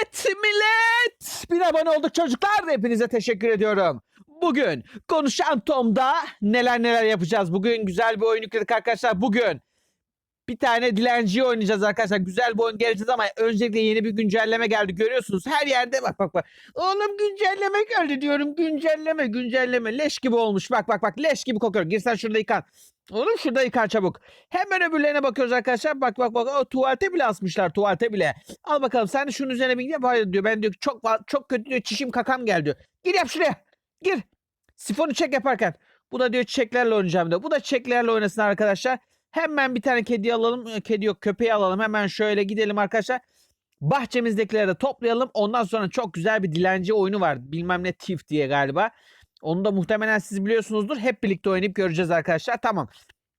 Evet millet. Bir abone olduk çocuklar. Hepinize teşekkür ediyorum. Bugün konuşan Tom'da neler neler yapacağız. Bugün güzel bir oyun yükledik arkadaşlar. Bugün bir tane dilenciyi oynayacağız arkadaşlar. Güzel bir oyun geleceğiz ama öncelikle yeni bir güncelleme geldi. Görüyorsunuz her yerde bak bak bak. Oğlum güncelleme geldi diyorum. Güncelleme güncelleme. Leş gibi olmuş. Bak bak bak leş gibi kokuyor. Girsen şurada yıkan. Oğlum şurada yıkan çabuk. Hemen öbürlerine bakıyoruz arkadaşlar. Bak bak bak. O tuvalete bile asmışlar tuvalete bile. Al bakalım sen de şunun üzerine bir yap. Hayır diyor. Ben diyor çok çok kötü diyor. Çişim kakam geldi diyor. Gir yap şuraya. Gir. Sifonu çek yaparken. Bu da diyor çiçeklerle oynayacağım diyor. Bu da çiçeklerle oynasın arkadaşlar. Hemen bir tane kedi alalım. Ee, Kedi yok köpeği alalım. Hemen şöyle gidelim arkadaşlar. Bahçemizdekileri de toplayalım. Ondan sonra çok güzel bir dilenci oyunu var. Bilmem ne Tif diye galiba. Onu da muhtemelen siz biliyorsunuzdur. Hep birlikte oynayıp göreceğiz arkadaşlar. Tamam.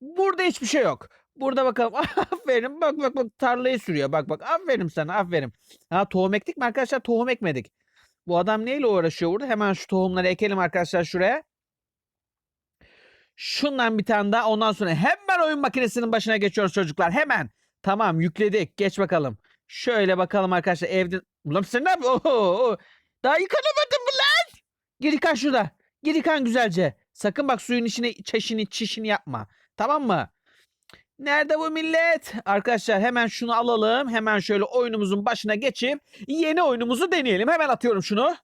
Burada hiçbir şey yok. Burada bakalım. aferin. Bak bak bak tarlayı sürüyor. Bak bak. Aferin sana. Aferin. Ha tohum ektik mi arkadaşlar? Tohum ekmedik. Bu adam neyle uğraşıyor burada? Hemen şu tohumları ekelim arkadaşlar şuraya. Şundan bir tane daha. Ondan sonra hemen oyun makinesinin başına geçiyoruz çocuklar. Hemen. Tamam yükledik. Geç bakalım. Şöyle bakalım arkadaşlar evde. Ulan sen ne yapıyorsun? Daha yıkanamadın mı lan? Gir yıkan şurada. Gir yıkan güzelce. Sakın bak suyun içine çeşini çişini yapma. Tamam mı? Nerede bu millet? Arkadaşlar hemen şunu alalım. Hemen şöyle oyunumuzun başına geçip yeni oyunumuzu deneyelim. Hemen atıyorum şunu.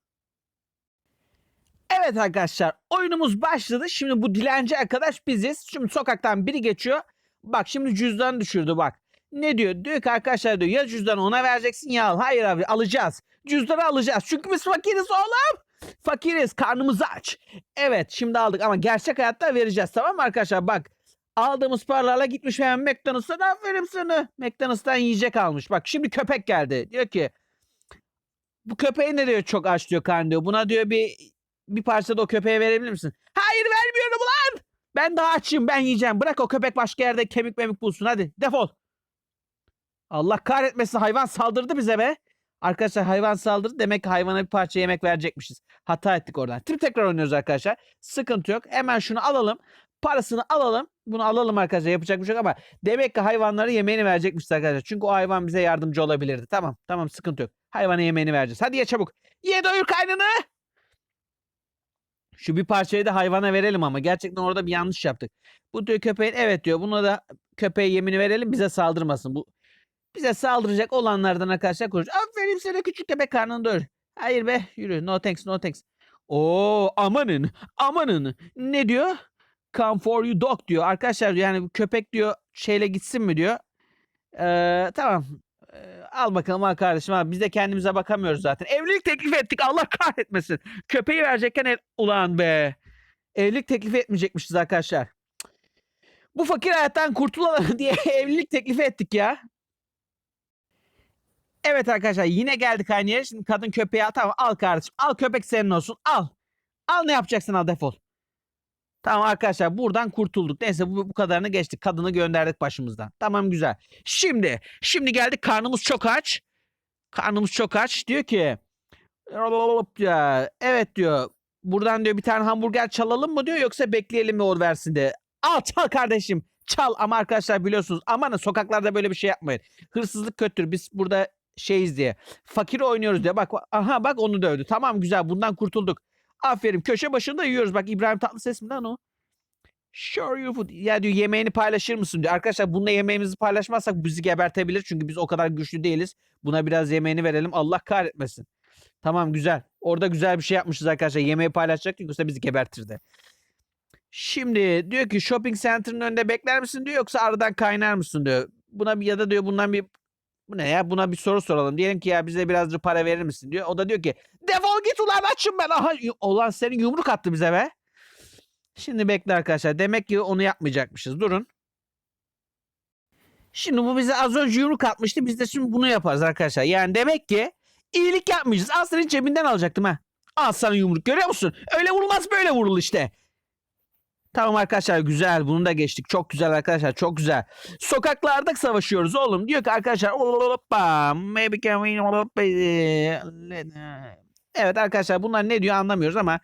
Evet arkadaşlar oyunumuz başladı. Şimdi bu dilenci arkadaş biziz. Şimdi sokaktan biri geçiyor. Bak şimdi cüzdan düşürdü bak. Ne diyor? Diyor ki arkadaşlar diyor ya cüzdanı ona vereceksin ya al. Hayır abi alacağız. Cüzdanı alacağız. Çünkü biz fakiriz oğlum. Fakiriz karnımız aç. Evet şimdi aldık ama gerçek hayatta vereceğiz tamam mı arkadaşlar? Bak aldığımız paralarla gitmiş hemen McDonald's'tan aferin sana. McDonald's'tan yiyecek almış. Bak şimdi köpek geldi. Diyor ki bu köpeğin ne diyor çok aç diyor karnı diyor. Buna diyor bir bir parça da o köpeğe verebilir misin? Hayır vermiyorum ulan. Ben daha açım ben yiyeceğim. Bırak o köpek başka yerde kemik memik bulsun hadi defol. Allah kahretmesin hayvan saldırdı bize be. Arkadaşlar hayvan saldırdı demek hayvana bir parça yemek verecekmişiz. Hata ettik oradan. Tip tekrar oynuyoruz arkadaşlar. Sıkıntı yok. Hemen şunu alalım. Parasını alalım. Bunu alalım arkadaşlar. Yapacak bir şey yok ama demek ki hayvanlara yemeğini verecekmişiz arkadaşlar. Çünkü o hayvan bize yardımcı olabilirdi. Tamam. Tamam sıkıntı yok. Hayvana yemeğini vereceğiz. Hadi ye çabuk. Ye doyur kaynını. Şu bir parçayı da hayvana verelim ama gerçekten orada bir yanlış yaptık. Bu diyor köpeğin evet diyor. Buna da köpeğe yemini verelim bize saldırmasın. Bu bize saldıracak olanlardan arkadaşlar konuş. Aferin sana küçük köpek karnını doyur. Hayır be yürü no thanks no thanks. Oo amanın amanın ne diyor? Come for you dog diyor. Arkadaşlar yani köpek diyor şeyle gitsin mi diyor. Ee, tamam. Al bakalım al kardeşim abi. Biz de kendimize bakamıyoruz zaten. Evlilik teklif ettik Allah kahretmesin. Köpeği verecekken el... Ulan be. Evlilik teklif etmeyecekmişiz arkadaşlar. Bu fakir hayattan kurtulalım diye evlilik teklifi ettik ya. Evet arkadaşlar yine geldik aynı yere. Şimdi kadın köpeği al. Tamam al kardeşim. Al köpek senin olsun. Al. Al ne yapacaksın al defol. Tamam arkadaşlar buradan kurtulduk. Neyse bu, bu kadarını geçtik. Kadını gönderdik başımızdan. Tamam güzel. Şimdi şimdi geldik karnımız çok aç. Karnımız çok aç. Diyor ki ya, evet diyor. Buradan diyor bir tane hamburger çalalım mı diyor yoksa bekleyelim mi o versin de. Al çal kardeşim. Çal ama arkadaşlar biliyorsunuz amanın sokaklarda böyle bir şey yapmayın. Hırsızlık kötüdür. Biz burada şeyiz diye. Fakir oynuyoruz diye. Bak aha bak onu dövdü. Tamam güzel bundan kurtulduk. Aferin köşe başında yiyoruz. Bak İbrahim Tatlıses mi lan o? Sure you food. Ya diyor yemeğini paylaşır mısın diyor. Arkadaşlar bununla yemeğimizi paylaşmazsak bizi gebertebilir. Çünkü biz o kadar güçlü değiliz. Buna biraz yemeğini verelim. Allah kahretmesin. Tamam güzel. Orada güzel bir şey yapmışız arkadaşlar. Yemeği paylaşacak yoksa bizi gebertirdi. Şimdi diyor ki shopping center'ın önünde bekler misin diyor yoksa aradan kaynar mısın diyor. Buna bir ya da diyor bundan bir bu ne ya buna bir soru soralım. Diyelim ki ya bize birazcık para verir misin diyor. O da diyor ki defol git ulan açım ben. Aha ulan senin yumruk attı bize be. Şimdi bekle arkadaşlar. Demek ki onu yapmayacakmışız. Durun. Şimdi bu bize az önce yumruk atmıştı. Biz de şimdi bunu yaparız arkadaşlar. Yani demek ki iyilik yapmayacağız. Al senin cebinden alacaktım ha. Al sana yumruk görüyor musun? Öyle vurulmaz böyle vurul işte. Tamam arkadaşlar güzel bunu da geçtik. Çok güzel arkadaşlar çok güzel. Sokaklarda savaşıyoruz oğlum. Diyor ki arkadaşlar we hoppa, Evet arkadaşlar bunlar ne diyor anlamıyoruz ama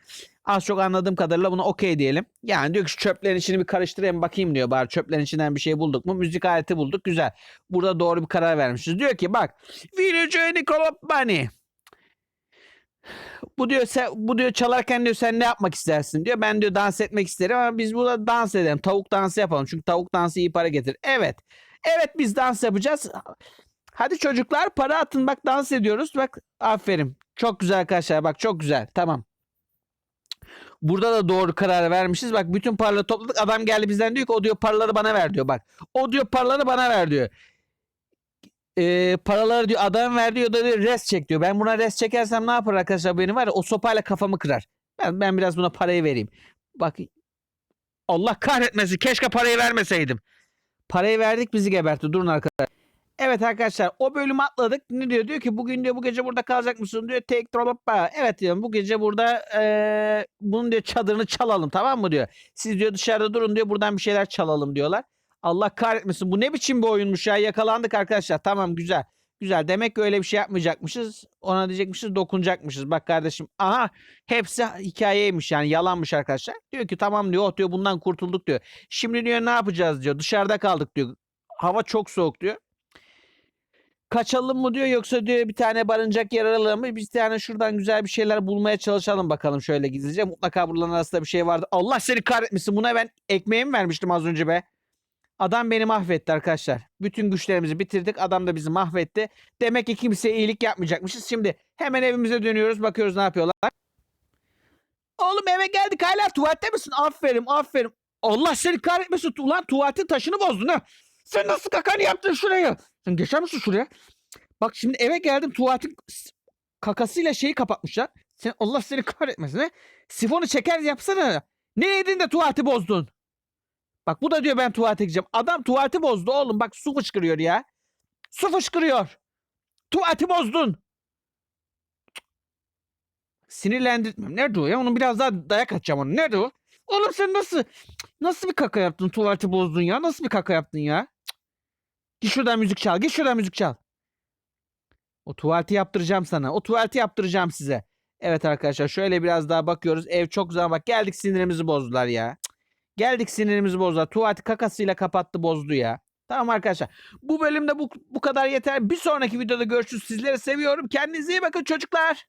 az çok anladığım kadarıyla buna okey diyelim. Yani diyor ki çöplerin içini bir karıştırayım bakayım diyor. Bari çöplerin içinden bir şey bulduk mu? Müzik aleti bulduk güzel. Burada doğru bir karar vermişiz. Diyor ki bak Video Nicola Bunny. Bu diyor sen, bu diyor çalarken diyor sen ne yapmak istersin diyor. Ben diyor dans etmek isterim ama biz burada dans edelim. Tavuk dansı yapalım. Çünkü tavuk dansı iyi para getirir. Evet. Evet biz dans yapacağız. Hadi çocuklar para atın bak dans ediyoruz. Bak aferin. Çok güzel arkadaşlar bak çok güzel. Tamam. Burada da doğru karar vermişiz. Bak bütün paraları topladık. Adam geldi bizden diyor ki o diyor paraları bana ver diyor. Bak o diyor paraları bana ver diyor. Ee, paraları diyor adam ver diyor da diyor res çek diyor. Ben buna res çekersem ne yapar arkadaşlar benim var ya o sopayla kafamı kırar. Ben, ben biraz buna parayı vereyim. Bak Allah kahretmesin keşke parayı vermeseydim. Parayı verdik bizi gebertti. Durun arkadaşlar. Evet arkadaşlar o bölümü atladık. Ne diyor? Diyor ki bugün diyor bu gece burada kalacak mısın diyor. Take Trolloppa. Evet diyorum bu gece burada eee bunun diyor çadırını çalalım tamam mı diyor. Siz diyor dışarıda durun diyor buradan bir şeyler çalalım diyorlar. Allah kahretmesin bu ne biçim bir oyunmuş ya yakalandık arkadaşlar. Tamam güzel. Güzel demek ki öyle bir şey yapmayacakmışız. Ona diyecekmişiz dokunacakmışız. Bak kardeşim aha hepsi hikayeymiş yani yalanmış arkadaşlar. Diyor ki tamam diyor oh diyor bundan kurtulduk diyor. Şimdi diyor ne yapacağız diyor. Dışarıda kaldık diyor. Hava çok soğuk diyor. Kaçalım mı diyor yoksa diyor bir tane barınacak yer arayalım mı? Bir tane şuradan güzel bir şeyler bulmaya çalışalım bakalım şöyle gizlice. Mutlaka buraların arasında bir şey vardı. Allah seni kahretmesin. Buna ben ekmeğimi vermiştim az önce be. Adam beni mahvetti arkadaşlar. Bütün güçlerimizi bitirdik. Adam da bizi mahvetti. Demek ki kimseye iyilik yapmayacakmışız. Şimdi hemen evimize dönüyoruz. Bakıyoruz ne yapıyorlar. Oğlum eve geldik hala tuvalette misin? Aferin aferin. Allah seni kahretmesin. Ulan tuvaletin taşını bozdun ha. Sen nasıl kakanı yaptın şuraya? Sen geçer misin şuraya? Bak şimdi eve geldim tuvaletin kakasıyla şeyi kapatmışlar. Sen Allah seni kahretmesin ha. Sifonu çeker yapsana. Ne yedin de tuvaleti bozdun? Bak bu da diyor ben tuvalete gideceğim. Adam tuvaleti bozdu oğlum. Bak su fışkırıyor ya. Su fışkırıyor. Tuvaleti bozdun. Sinirlendirmem. Nerede o ya? Onun biraz daha dayak atacağım onu. Nerede o? Oğlum sen nasıl nasıl bir kaka yaptın? Tuvaleti bozdun ya. Nasıl bir kaka yaptın ya? Git şuradan müzik çal. Git şuradan müzik çal. O tuvaleti yaptıracağım sana. O tuvaleti yaptıracağım size. Evet arkadaşlar şöyle biraz daha bakıyoruz. Ev çok güzel bak geldik sinirimizi bozdular ya. Cık. Geldik sinirimizi bozdular. Tuvaleti kakasıyla kapattı bozdu ya. Tamam arkadaşlar. Bu bölümde bu, bu kadar yeter. Bir sonraki videoda görüşürüz. Sizleri seviyorum. Kendinize iyi bakın çocuklar.